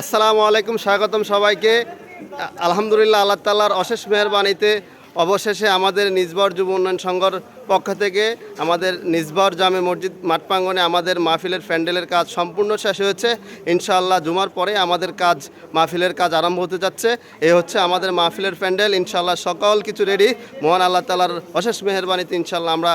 আসসালামু আলাইকুম স্বাগতম সবাইকে। আলহামদুলিল্লাহ আল্লাহ তাল্লাহার অশেষ মেহরবানিতে অবশেষে আমাদের নিজবর যুব উন্নয়ন সংঘর পক্ষ থেকে আমাদের নিজবর জামে মসজিদ মাঠ প্রাঙ্গণে আমাদের মাহফিলের প্যান্ডেলের কাজ সম্পূর্ণ শেষ হয়েছে। ইনশাআল্লাহ জুমার পরে আমাদের কাজ, মাহফিলের কাজ আরম্ভ হতে যাচ্ছে। এ হচ্ছে আমাদের মাহফিলের প্যান্ডেল। ইনশাআল্লাহ সকল কিছু রেডি। মহান আল্লাহ তালার অশেষ মেহরবানিতে ইনশাআল্লাহ আমরা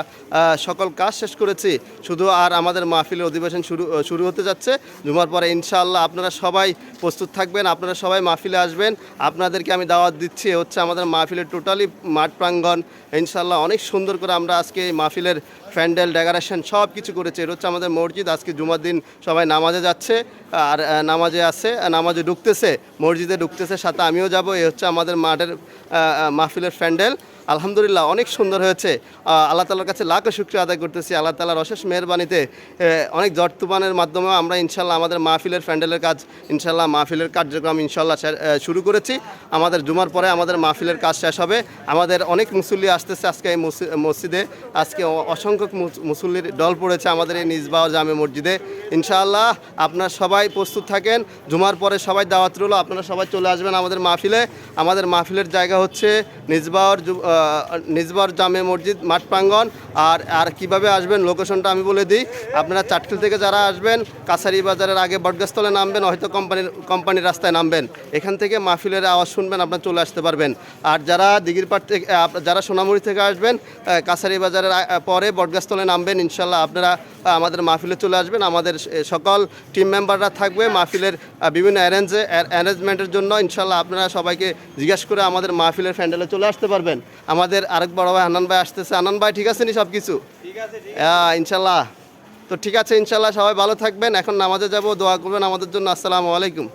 সকল কাজ শেষ করেছি। শুধু আর আমাদের মাহফিলের অধিবেশন শুরু শুরু হতে যাচ্ছে। জুমার পরে ইনশাআল্লাহ আপনারা সবাই প্রস্তুত থাকবেন। আপনারা সবাই মাহফিলে আসবেন। আপনাদেরকে আমি দাওয়াত দিচ্ছি। হচ্ছে আমাদের মাহফিলের টোটালি মাঠ প্রাঙ্গণ। ইনশাল্লাহ অনেক সুন্দর করে আমরা আজকে এই মাহফিলের প্যান্ডেল, ডেকোরেশন, সব কিছু করেছে। এটা হচ্ছে আমাদের মসজিদ, আজকে জুমার দিন সবাই নামাজে যাচ্ছে। আর নামাজে আছে নামাজে ঢুকতেছে, মসজিদে ঢুকতেছে, সাথে আমিও যাব। এই হচ্ছে আমাদের মাঠের মাহফিলের প্যান্ডেল। আলহামদুলিল্লাহ, অনেক সুন্দর হয়েছে। আল্লাহ তালার কাছে লাখো শুক্রিয়া আদায় করতেছি। আল্লাহ তালার অশেষ মেহরবানিতে অনেক জট তুফানের মাধ্যমেও আমরা ইনশাল্লাহ আমাদের মাহফিলের প্যান্ডেলের কাজ ইনশাল্লাহ মাহফিলের কার্যক্রম ইনশাল্লাহ শুরু করেছি। আমাদের জুমার পরে আমাদের মাহফিলের কাজ শেষ হবে। আমাদের অনেক মুসল্লি আসতেছে আজকে এই মসজিদে। আজকে অসংখ্য মুস- মুসল্লির দল পড়েছে আমাদের এই নিজবাও জামে মসজিদে। ইনশাআল্লাহ আপনারা সবাই প্রস্তুত থাকেন। জুমার পরে সবাই দাওয়াত রইল আপনারা সবাই চলে আসবেন আমাদের মাহফিলে। আমাদের মাহফিলের জায়গা হচ্ছে আহ, নিজবার জামে মসজিদ মাঠ প্রাঙ্গণ। আর আর কীভাবে আসবেন লোকেশনটা আমি বলে দিই। আপনারা চাটখিল থেকে যারা আসবেন কাছারি বাজারের আগে বটগাছতলে নামবেন হয়তো কোম্পানির কোম্পানির রাস্তায় নামবেন। এখান থেকে মাহফিলের আওয়াজ শুনবেন আপনারা চলে আসতে পারবেন। আর যারা দিঘিরপাট থেকে যারা সোনামুড়ি থেকে আসবেন কাছারি বাজারের পরে পরে বটগাছতলে নামবেন ইনশাল্লাহ আপনারা আমাদের মাহফিলে চলে আসবেন। আমাদের সকল টিম মেম্বাররা থাকবে মাহফিলের বিভিন্ন অ্যারেঞ্জে অ্যারেঞ্জমেন্টের জন্য। ইনশাল্লাহ আপনারা সবাইকে জিজ্ঞাসা করে আমাদের মাহফিলের প্যান্ডেলে চলে আসতে পারবেন। আমাদের আরেক বড় ভাই আনন্দ ভাই আসতেছে। আনন্দ ভাই ঠিক আছে নি সব কিছু হ্যাঁ ইনশাল্লাহ। তো ঠিক আছে ইনশাল্লাহ সবাই ভালো থাকবেন। এখন নামাজে যাব দোয়া করবেন। আমাদের জন্য আসসালামু আলাইকুম।